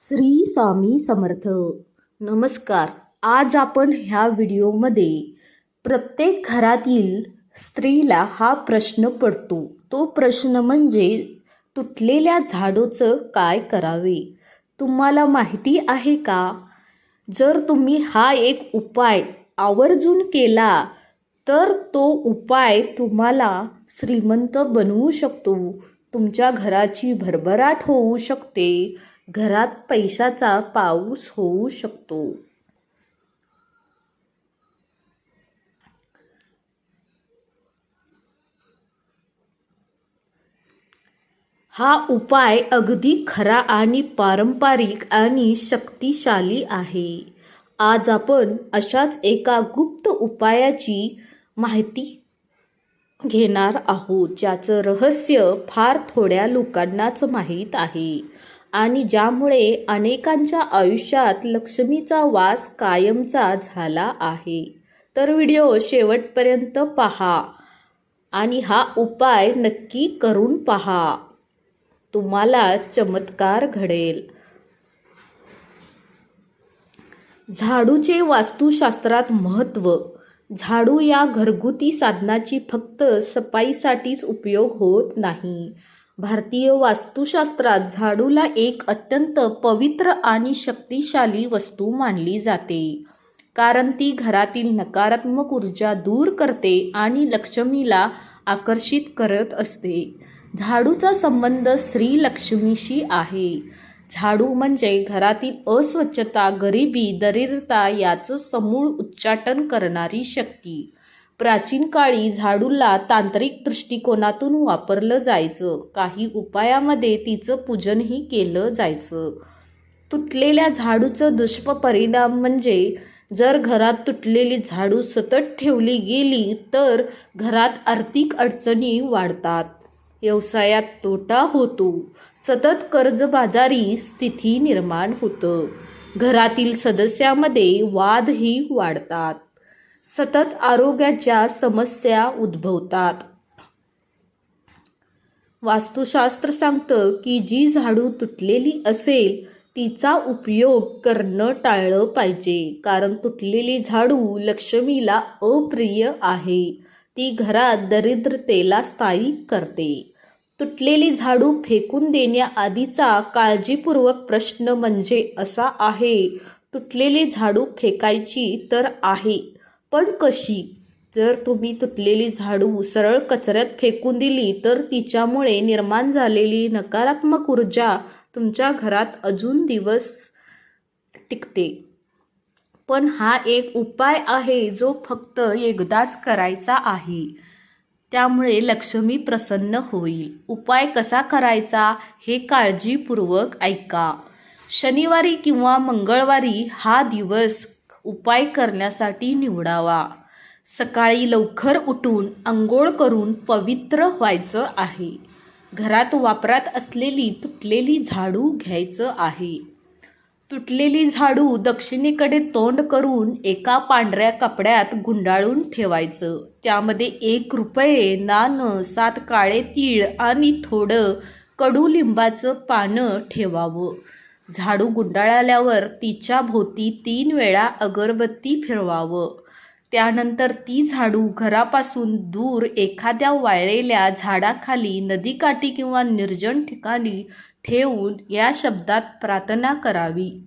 श्री स्वामी समर्थ. नमस्कार. आज आपण ह्या व्हिडिओमध्ये प्रत्येक घरातील स्त्रीला हा प्रश्न पडतो. तो प्रश्न म्हणजे तुटलेल्या झाडूचं काय करावे? तुम्हाला माहिती आहे का? जर तुम्ही हा एक उपाय आवर्जून केला तर तो उपाय तुम्हाला श्रीमंत बनवू शकतो. तुमच्या घराची भरभराट होऊ शकते. घरात पैशाचा पाऊस होऊ शकतो. हा उपाय अगदी खरा आणि पारंपरिक आणि शक्तिशाली आहे. आज आपण अशाच एका गुप्त उपायाची माहिती घेणार आहोत ज्याचं रहस्य फार थोड्या लोकांनाच माहीत आहे. आणि ज्यामुळे अनेकांच्या आयुष्यात लक्ष्मीचा वास कायमचा झाला आहे. तर व्हिडिओ शेवटपर्यंत पहा आणि हा उपाय नक्की करून पहा. तुम्हाला चमत्कार घडेल. झाडूचे वास्तुशास्त्रात महत्त्व. झाडू या घरगुती साधनाची फक्त सफाईसाठीच उपयोग होत नाही. भारतीय वास्तुशास्त्रात झाडूला एक अत्यंत पवित्र आणि शक्तिशाली वस्तू मानली जाते. कारण ती घरातील नकारात्मक ऊर्जा दूर करते आणि लक्ष्मीला आकर्षित करत असते. झाडूचा संबंध श्री लक्ष्मीशी आहे. झाडू म्हणजे घरातील अस्वच्छता गरिबी दरिद्रता याचं समूळ उच्चाटन करणारी शक्ती. प्राचीन काळी झाडूला तांत्रिक दृष्टिकोनातून वापरलं जायचं. काही उपायामध्ये तिचं पूजनही केलं जायचं. तुटलेल्या झाडूचं दुष्परिणाम म्हणजे जर घरात तुटलेली झाडू सतत ठेवली गेली तर घरात आर्थिक अडचणी वाढतात. व्यवसायात तोटा होतो. सतत कर्जबाजारी स्थिती निर्माण होतं. घरातील सदस्यामध्ये वादही वाढतात. सतत आरोग्याच्या समस्या उद्भवतात. वास्तुशास्त्र सांगतं की जी झाडू तुटलेली असेल तिचा उपयोग करणं टाळलं पाहिजे. कारण तुटलेली झाडू लक्ष्मीला अप्रिय आहे. ती घरात दरिद्रतेला स्थायिक करते. तुटलेली झाडू फेकून देण्याआधीचा काळजीपूर्वक प्रश्न म्हणजे असा आहे तुटलेली झाडू फेकायची तर आहे. पण कशी? जर तुम्ही तुटलेली झाडू सरळ कचऱ्यात फेकून दिली तर तिच्यामुळे निर्माण झालेली नकारात्मक ऊर्जा तुमच्या घरात अजून दिवस टिकते. पण हा एक उपाय आहे जो फक्त एकदाच करायचा आहे. त्यामुळे लक्ष्मी प्रसन्न होईल. उपाय कसा करायचा हे काळजीपूर्वक ऐका. शनिवारी किंवा मंगळवारी हा दिवस उपाय करण्यासाठी निवडावा. सकाळी लवकर उठून आंघोळ करून पवित्र व्हायचं आहे. घरात वापरात असलेली तुटलेली झाडू घ्यायचं आहे. तुटलेली झाडू दक्षिणेकडे तोंड करून एका पांढऱ्या कपड्यात गुंडाळून ठेवायचं. त्यामध्ये एक रुपये नाणं सात काळे तीळ आणि थोडं कडुलिंबाचं पानं ठेवावं. झाडू गुंडाळल्यावर तिच्या भोवती तीन वेळा अगरबत्ती फिरवावं. त्यानंतर ती झाडू घरापासून दूर एखाद्या वाळलेल्या झाडाखाली नदीकाठी किंवा निर्जन ठिकाणी ठेवून या शब्दात प्रार्थना करावी.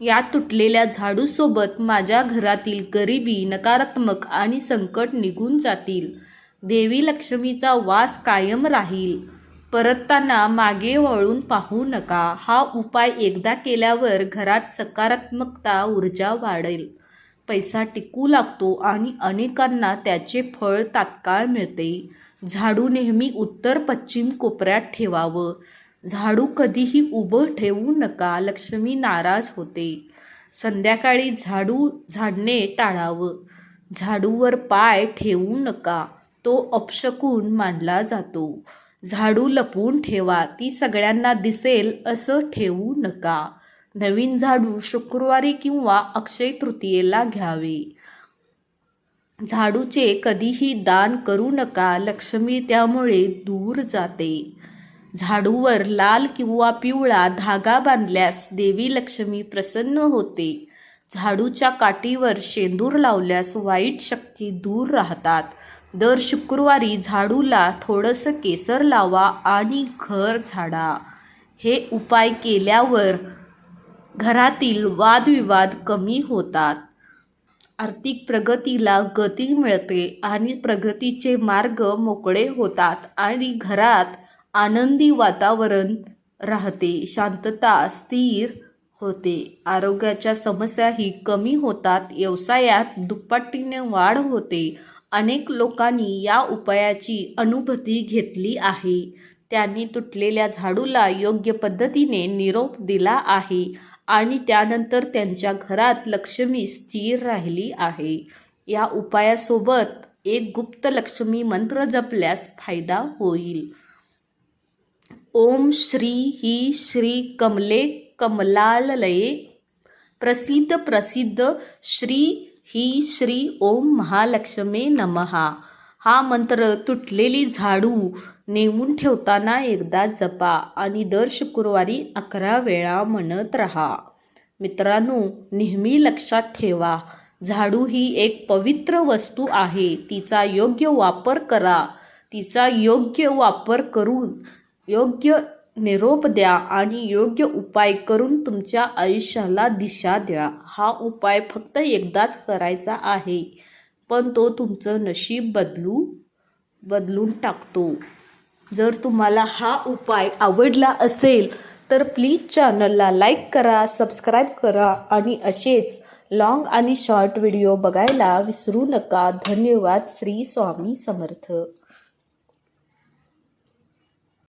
या तुटलेल्या झाडूसोबत माझ्या घरातील गरिबी नकारात्मक आणि संकट निघून जातील. देवी लक्ष्मीचा वास कायम राहील. परतताना मागे वळून पाहू नका. हा उपाय एकदा केल्यावर घरात सकारात्मकता ऊर्जा वाढेल. पैसा टिकू लागतो आणि अनेकांना त्याचे फळ तात्काळ मिळते. झाडू नेहमी उत्तर पश्चिम कोपऱ्यात ठेवावं. झाडू कधीही उभं ठेवू नका लक्ष्मी नाराज होते. संध्याकाळी झाडू झाडणे टाळावं. झाडूवर पाय ठेवू नका. तो अपशकून मानला जातो. झाडू लपवून ठेवा ती सगळ्यांना दिसेल असं ठेवू नका. नवीन झाडू शुक्रवारी किंवा अक्षय तृतीयेला घ्यावे. झाडूचे कधीही दान करू नका लक्ष्मी त्यामुळे दूर जाते. झाडूवर लाल किंवा पिवळा धागा बांधल्यास देवी लक्ष्मी प्रसन्न होते. झाडूच्या काठीवर शेंदूर लावल्यास वाईट शक्ती दूर राहतात. दर शुक्रवारी झाडूला थोडंसं केसर लावा आणि घर झाडा. हे उपाय केल्यावर घरातील वादविवाद कमी होतात. आर्थिक प्रगतीला गती मिळते आणि प्रगतीचे मार्ग मोकळे होतात आणि घरात आनंदी वातावरण राहते. शांतता स्थिर होते. आरोग्याच्या समस्याही कमी होतात. व्यवसायात दुप्पटीने वाढ होते. अनेक लोकांनी या उपायाची अनुभूती घेतली आहे. त्यांनी तुटलेल्या झाडूला योग्य पद्धतीने निरोप दिला आहे आणि त्यानंतर त्यांच्या घरात लक्ष्मी स्थिर राहिली आहे. या उपायासोबत एक गुप्त लक्ष्मी मंत्र जपल्यास फायदा होईल. ओम श्री ही श्री कमले कमलालये. प्रसिद्ध प्रसिद्ध श्री ही श्री ओम महालक्ष्मी नमहा हा मंत्र तुटलेली झाडू नेमून ठेवताना एकदा जपा आणि दर शुक्रवारी अकरा वेळा म्हणत राहा. मित्रांनो नेहमी लक्षात ठेवा झाडू ही एक पवित्र वस्तू आहे तिचा योग्य वापर करा. तिचा योग्य वापर करून योग्य निरोप द्या आणि योग्य उपाय करून तुमच्या आयुष्याला दिशा द्या. हा उपाय फक्त एकदाच करायचा आहे पण तो तुमचं नशीब बदलू बदलून टाकतो. जर तुम्हाला हा उपाय आवडला असेल तर प्लीज चॅनलला लाईक करा सबस्क्राईब करा आणि असेच लॉंग आणि शॉर्ट व्हिडिओ बघायला विसरू नका. धन्यवाद. श्री स्वामी समर्थ.